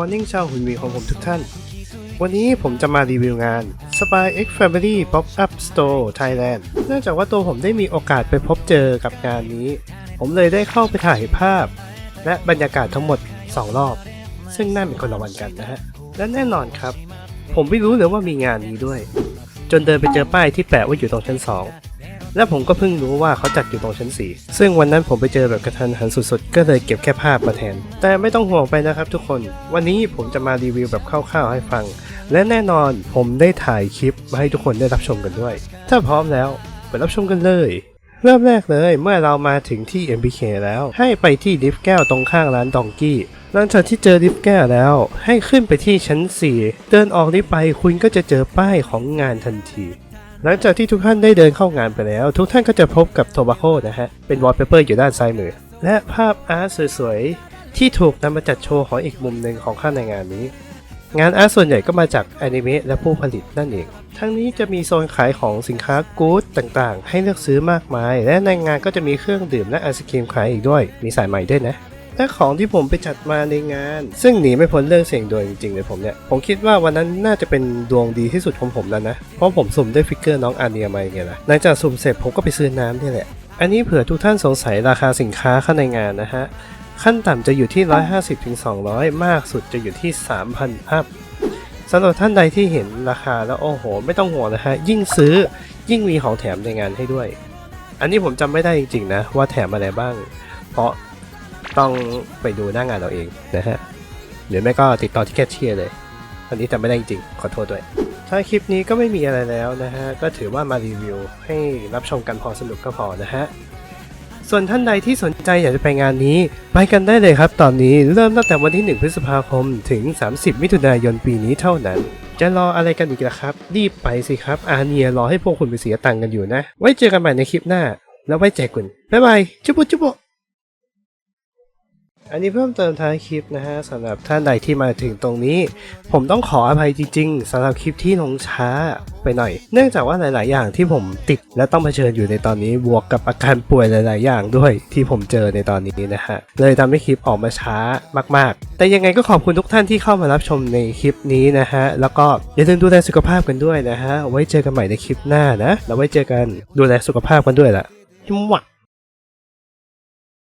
Morning ชาวหุ่นวีของผมทุกท่าน วันนี้ผมจะมารีวิวงาน Spy X Family Pop Up Store Thailand เนื่องจากว่าตัวผมได้มีโอกาสไปพบเจอกับงานนี้ ผมเลยได้เข้าไปถ่ายภาพ และบรรยากาศทั้งหมด 2 รอบ ซึ่งน่าเป็นคนละวันกันนะฮะ และแน่นอนครับ ผมไม่รู้เลยว่ามีงานนี้ด้วย จนเดินไปเจอป้ายที่แปะว่าอยู่ตรงชั้น 2 และผมก็เพิ่งรู้ว่าเขาจัดอยู่ตรงชั้น 4 ซึ่งวันนั้นผมไปเจอแบบกระทันหันสุดๆ ก็เลยเก็บแค่ภาพมาแทน แต่ไม่ต้องห่วงไปนะครับทุกคน วันนี้ผมจะมารีวิวแบบคร่าวๆให้ฟัง และแน่นอนผมได้ถ่ายคลิปมาให้ทุกคนได้รับชมกันด้วย ถ้าพร้อมแล้วไปรับชมกันเลยเริ่มแรกเลยเมื่อเรามาถึงที่ MBK แล้ว ให้ไปที่ลิฟต์แก้วตรงข้างร้านดองกี้หลังจากที่เจอลิฟต์แก้วแล้ว ให้ขึ้นไปที่ชั้น 4 เดินออกลิฟต์ไปคุณก็จะเจอป้ายของงานทันที หลังจากที่ทุกท่านได้เดินเข้างานไปแล้ว ทุกท่านก็จะพบกับโทบาโ o นะฮะ เป็นวอลเปเปอร์อยู่ด้านซ้ายมือ และภาพอาร์ตสวยๆ ที่ถูกนำมาจัดโชว์ของอีกมุมหนึ่งของข้างในงานนี้ งานอาร์ตส่วนใหญ่ก็มาจากอนิเมะและผู้ผลิตนั่นเอง ทั้งนี้จะมีโซนขายของสินค้ากู๊ดต่างๆ ให้เลือกซื้อมากมาย และในงานก็จะมีเครื่องดื่มและไอศครีมขายอีกด้วย มีสายใหม่ด้วยนะ และของที่ผมไปจัดมาในงาน ซึ่งหนีไม่พ้นเรื่องเสียงดวงจริงๆเลยผมเนี่ย ผมคิดว่าวันนั้นน่าจะเป็นดวงดีที่สุดของผมแล้วนะ เพราะผมสุ่มได้ฟิกเกอร์น้องอาเนียมาไงล่ะหลังจากสุ่มเสร็จผมก็ไปซื้อน้ำนี่แหละ อันนี้เผื่อทุกท่านสงสัยราคาสินค้าข้างในงานนะฮะ ขั้นต่ำจะอยู่ที่ 150-200 มากสุดจะอยู่ที่ 3,000อัพสำหรับท่านใดที่เห็นราคาแล้วโอ้โห ไม่ต้องห่วงนะฮะ ยิ่งซื้อยิ่งมีของแถมในงานให้ด้วย อันนี้ผมจำไม่ได้จริงๆนะ ว่าแถมอะไรบ้าง เพราะ ต้องไปดูหน้างานเราเองนะฮะหรือไม่ก็ติดต่อที่แคชเชียร์เลยอันนี้จำไม่ได้จริงขอโทษด้วย ถ้าคลิปนี้ก็ไม่มีอะไรแล้วนะฮะ ก็ถือว่ามารีวิวให้รับชมกันพอสนุกก็พอนะฮะ ส่วนท่านใดที่สนใจอยากจะไปงานนี้ ไปกันได้เลยครับ ตอนนี้เริ่มตั้งแต่วันที่ 1 พฤษภาคมถึง 30 มิถุนายนปีนี้เท่านั้น จะรออะไรกันอีกล่ะครับ รีบไปสิครับ อาเนียรอให้พวกคุณไปเสียตังค์กันอยู่นะ ไว้เจอกันใหม่ในคลิปหน้า แล้วไว้ใจคุณบ๊ายบาย จุบุจุบุ อันนี้เพิ่มเติมท้ายคลิปนะฮะสำหรับท่านใดที่มาถึงตรงนี้ ผมต้องขออภัยจริงๆสำหรับคลิปที่ลงช้าไปหน่อย เนื่องจากว่าหลาย ๆ อย่างที่ผมติดและต้องเผชิญอยู่ในตอนนี้บวกกับอาการป่วยหลาย ๆ อย่างด้วยที่ผมเจอในตอนนี้นะฮะเลยทำให้คลิปออกมาช้ามาก ๆ แต่ยังไงก็ขอบคุณทุกท่านที่เข้ามารับชมในคลิปนี้นะฮะแล้วก็อย่าลืมดูแลสุขภาพกันด้วยนะฮะไว้เจอกันใหม่ในคลิปหน้านะแล้วไว้เจอกันดูแลสุขภาพกันด้วยล่ะจิมวะ